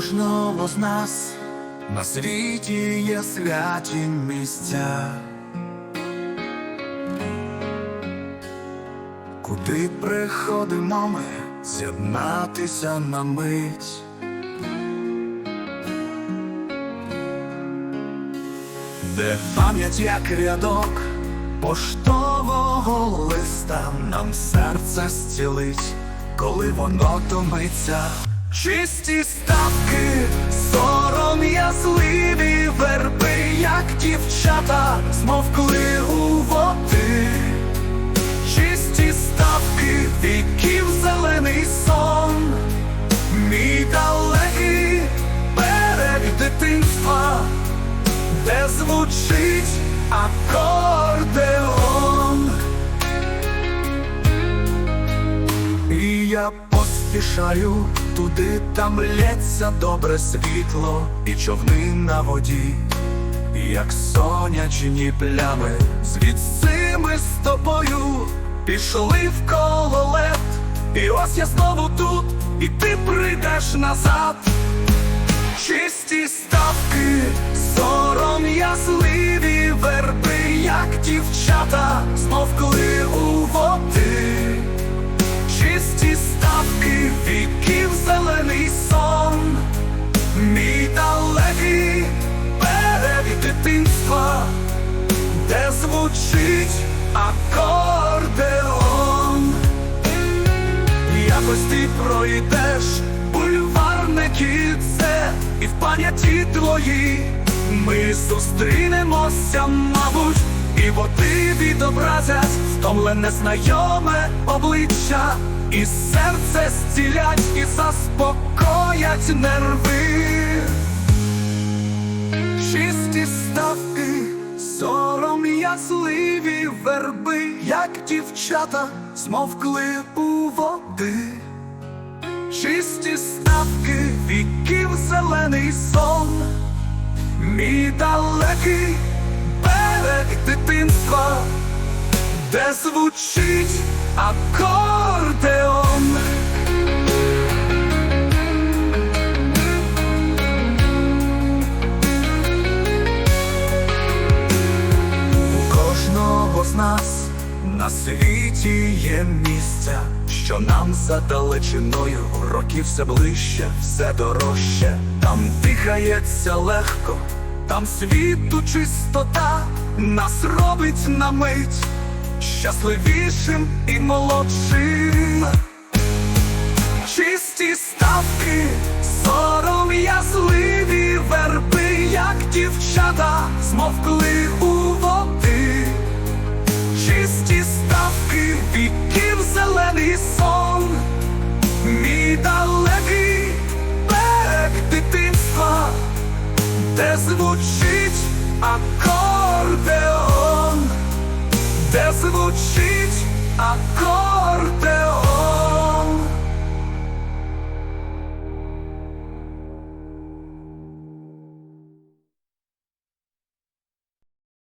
кожного з нас на світі є святі місця, куди приходимо ми з'єднатися на мить. Де пам'ять як рядок поштового листа нам серце зцілить, коли воно томиться. Чисті ставки, сором'язливі верби, як дівчата, змовкли поспішаю туди, там лється добре світло і човни на воді, як сонячні плями, звідси ми з тобою пішли в кололет, і ось я знову тут, і ти прийдеш назад. Чисті ставки, сором'язливі верби, як дівчата, змовкли у Ти пройдеш. Бульварне кільце, і в пам'яті твоїй ми зустрінемося, мабуть, і води відобразять втомлене знайоме обличчя, і серце зцілять, і заспокоять нерви. Чисті ставки, сором'язливі верби, як дівчата, змовкли у зелений сон, мій далекий берег дитинства, де звучить акордеон. Світі є місця, що нам за далечиною років все ближче, все дорожче, там дихається легко, там світу чистота. Нас робить на мить щасливішим і молодшим. Чисті ставки, сором'язливі верби, як дівчата, змовкли де звучить акордеон, де звучить акордеон.